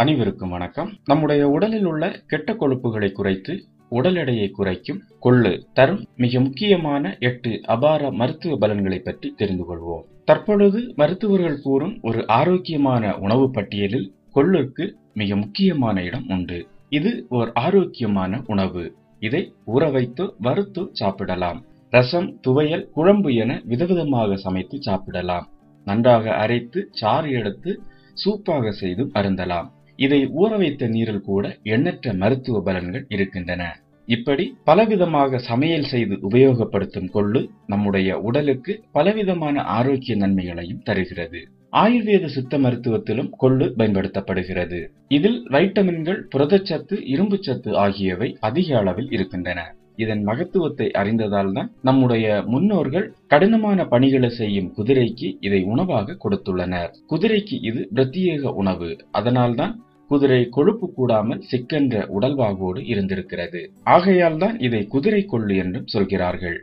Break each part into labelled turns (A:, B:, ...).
A: அனைவருக்கும் வணக்கம். நம்முடைய உடலில் உள்ள கெட்ட கொழுப்புகளை குறைத்து உடல் எடையை குறைக்கும் கொள்ளு தரும் மிக முக்கியமான எட்டு அபார மருத்துவ பலன்களை பற்றி தெரிந்து கொள்வோம். தற்பொழுது மருத்துவர்கள் கூறும் ஒரு ஆரோக்கியமான உணவு பட்டியலில் கொள்ளுக்கு மிக முக்கியமான இடம் உண்டு. இது ஒரு ஆரோக்கியமான உணவு. இதை ஊற வைத்து வறுத்து சாப்பிடலாம். ரசம் துவையல் குழம்பு என விதவிதமாக சமைத்து சாப்பிடலாம். நன்றாக அரைத்து சாறு எடுத்து சூப்பாக செய்து அருந்தலாம். இதை ஊற வைத்த நீரில் கூட எண்ணற்ற மருத்துவ பலன்கள் இருக்கின்றன. இப்படி பலவிதமாக சமையல் செய்து உபயோகப்படுத்தும் கொள்ளு நம்முடைய உடலுக்கு பலவிதமான ஆரோக்கிய நன்மைகளையும் தருகிறது. ஆயுர்வேத சித்த மருத்துவத்திலும் கொள்ளு பயன்படுத்தப்படுகிறது. இதில் வைட்டமின்கள் புரதச்சத்து இரும்புச்சத்து ஆகியவை அதிக அளவில் இருக்கின்றன. இதன் மகத்துவத்தை அறிந்ததால் தான் நம்முடைய முன்னோர்கள் கடினமான பணிகளை செய்யும் குதிரைக்கு இதை உணவாக கொடுத்துள்ளனர். குதிரைக்கு இது பிரத்யேக உணவு. அதனால்தான் குதிரை கொழுப்பு கூடாமல் சிக்கென்ற உடல்வாகோடு இருந்திருக்கிறது. ஆகையால் தான் இதை குதிரை கொள்ளு என்றும் சொல்கிறார்கள்.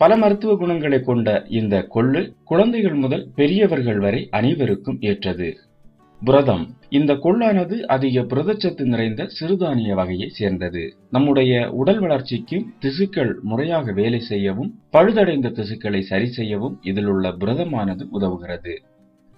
A: பல மருத்துவ குணங்களை கொண்ட இந்த கொள்ளு குழந்தைகள் முதல் பெரியவர்கள் வரை அனைவருக்கும் ஏற்றது. புரதம். இந்த கொள்ளானது அதிக புரதச்சத்து நிறைந்த சிறுதானிய வகையை சேர்ந்தது. நம்முடைய உடல் வளர்ச்சிக்கும் திசுக்கள் முறையாக வேலை செய்யவும் பழுதடைந்த திசுக்களை சரி செய்யவும் இதில் உள்ள புரதமானது உதவுகிறது.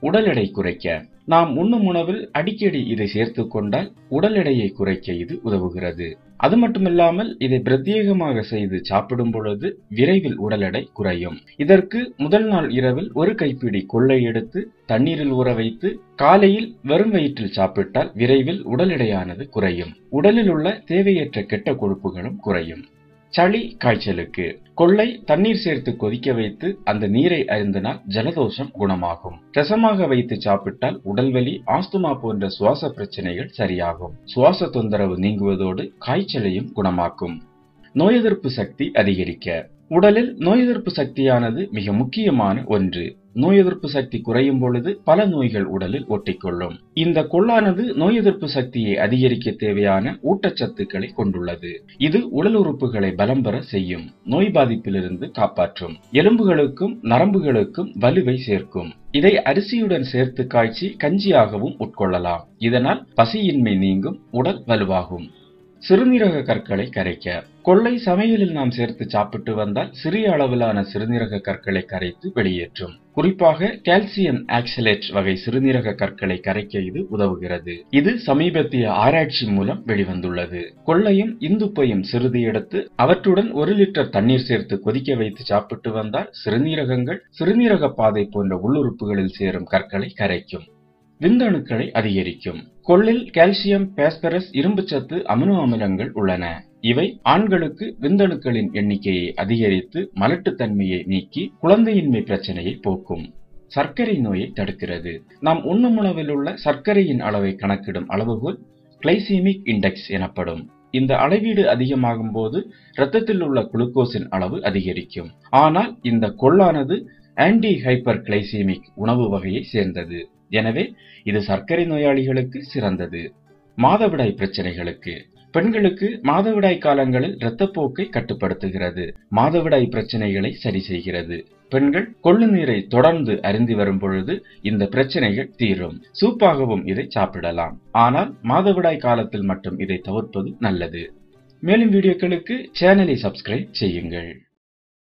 A: உடல் எடை குறைக்க. நாம் உண்ணும் உணவில் அடிக்கடி இதை சேர்த்து கொண்டால் உடல் எடையை குறைக்க இது உதவுகிறது. அது மட்டுமில்லாமல் இதை பிரத்யேகமாக செய்து சாப்பிடும் பொழுது விரைவில் உடல் எடை குறையும். இதற்கு முதல் நாள் இரவில் ஒரு கைப்பிடி கொள்ளை எடுத்து தண்ணீரில் ஊற வைத்து காலையில் வெறும் வயிற்றில் சாப்பிட்டால் விரைவில் உடல் எடையானது குறையும். உடலில் உள்ள தேவையற்ற கெட்ட கொழுப்புகளும் குறையும். சளி காய்ச்சலுக்கு கொள்ளை தண்ணீர் சேர்த்து கொதிக்க வைத்து அந்த நீரை அருந்தினால் ஜலதோஷம் குணமாகும். ரசமாக வைத்து சாப்பிட்டால் உடல்வலி ஆஸ்துமா போன்ற சுவாச பிரச்சனைகள் சரியாகும். சுவாச தொந்தரவு நீங்குவதோடு காய்ச்சலையும் குணமாக்கும். நோய் எதிர்ப்பு சக்தி அதிகரிக்க. உடலில் நோய் எதிர்ப்பு சக்தியானது மிக முக்கியமான ஒன்று. நோய் எதிர்ப்பு சக்தி குறையும் பொழுது பல நோய்கள் உடலில் ஒட்டிக்கொள்ளும். இந்த கொள்ளானது நோய் எதிர்ப்பு சக்தியை அதிகரிக்க தேவையான ஊட்டச்சத்துக்களை கொண்டுள்ளது. இது உடல் உறுப்புகளை பலம் பெற செய்யும் நோய் பாதிப்பிலிருந்து காப்பாற்றும். எலும்புகளுக்கும் நரம்புகளுக்கும் வலுவை சேர்க்கும். இதை அரிசியுடன் சேர்த்து காய்ச்சி கஞ்சியாகவும் உட்கொள்ளலாம். இதனால் பசியின்மை நீங்கும் உடல் வலுவாகும். சிறுநீரக கற்களை கரைக்க. கொள்ளை சமையலில் நாம் சேர்த்து சாப்பிட்டு வந்தால் சிறிய அளவிலான சிறுநீரக கற்களை கரைத்து வெளியேற்றும். குறிப்பாக கால்சியம் ஆக்சலேட் வகை சிறுநீரக கற்களை கரைக்க இது உதவுகிறது. இது சமீபத்திய ஆராய்ச்சி மூலம் வெளிவந்துள்ளது. கொள்ளையும் இந்துப்பையும் சிறிது எடுத்து அவற்றுடன் ஒரு லிட்டர் தண்ணீர் சேர்த்து கொதிக்க வைத்து சாப்பிட்டு வந்தால் சிறுநீரகங்கள் சிறுநீரக பாதை போன்ற உள்ளுறுப்புகளில் சேரும் கற்களை கரைக்கும். விந்தணுக்களை அதிகரிக்கும். கொள்ளில் கால்சியம் பாஸ்பரஸ் இரும்புச்சத்து அமினோ அமிலங்கள் உள்ளன. இவை ஆண்களுக்கு விந்தணுக்களின் எண்ணிக்கையை அதிகரித்து மலட்டுத்தன்மையை நீக்கி குழந்தையின்மை பிரச்சனையை போக்கும். சர்க்கரை நோயை தடுக்கிறது. நாம் உண்ணும் உணவில் உள்ள சர்க்கரையின் அளவை கணக்கிடும் அளவுகோல் கிளைசீமிக் இண்டெக்ஸ் எனப்படும். இந்த அளவீடு அதிகமாகும் போது இரத்தத்தில் உள்ள குளுக்கோஸின் அளவு அதிகரிக்கும். ஆனால் இந்த கொள்ளானது ஆன்டி ஹைப்பர் கிளைசீமிக் உணவு வகையை சேர்ந்தது. எனவே இது சர்க்கரை நோயாளிகளுக்கு சிறந்தது. மாதவிடாய் பிரச்சனைகளுக்கு. பெண்களுக்கு மாதவிடாய் காலங்களில் இரத்தப்போக்கை கட்டுப்படுத்துகிறது. மாதவிடாய் பிரச்சனைகளை சரி செய்கிறது. பெண்கள் கொள்ளு நீரை தொடர்ந்து அருந்தி வரும் பொழுது இந்த பிரச்சனைகள் தீரும். சூப்பாகவும் இதை சாப்பிடலாம். ஆனால் மாதவிடாய் காலத்தில் மட்டும் இதை தவிர்ப்பது நல்லது. மேலும் வீடியோக்களுக்கு சேனலை சப்ஸ்கிரைப் செய்யுங்கள்.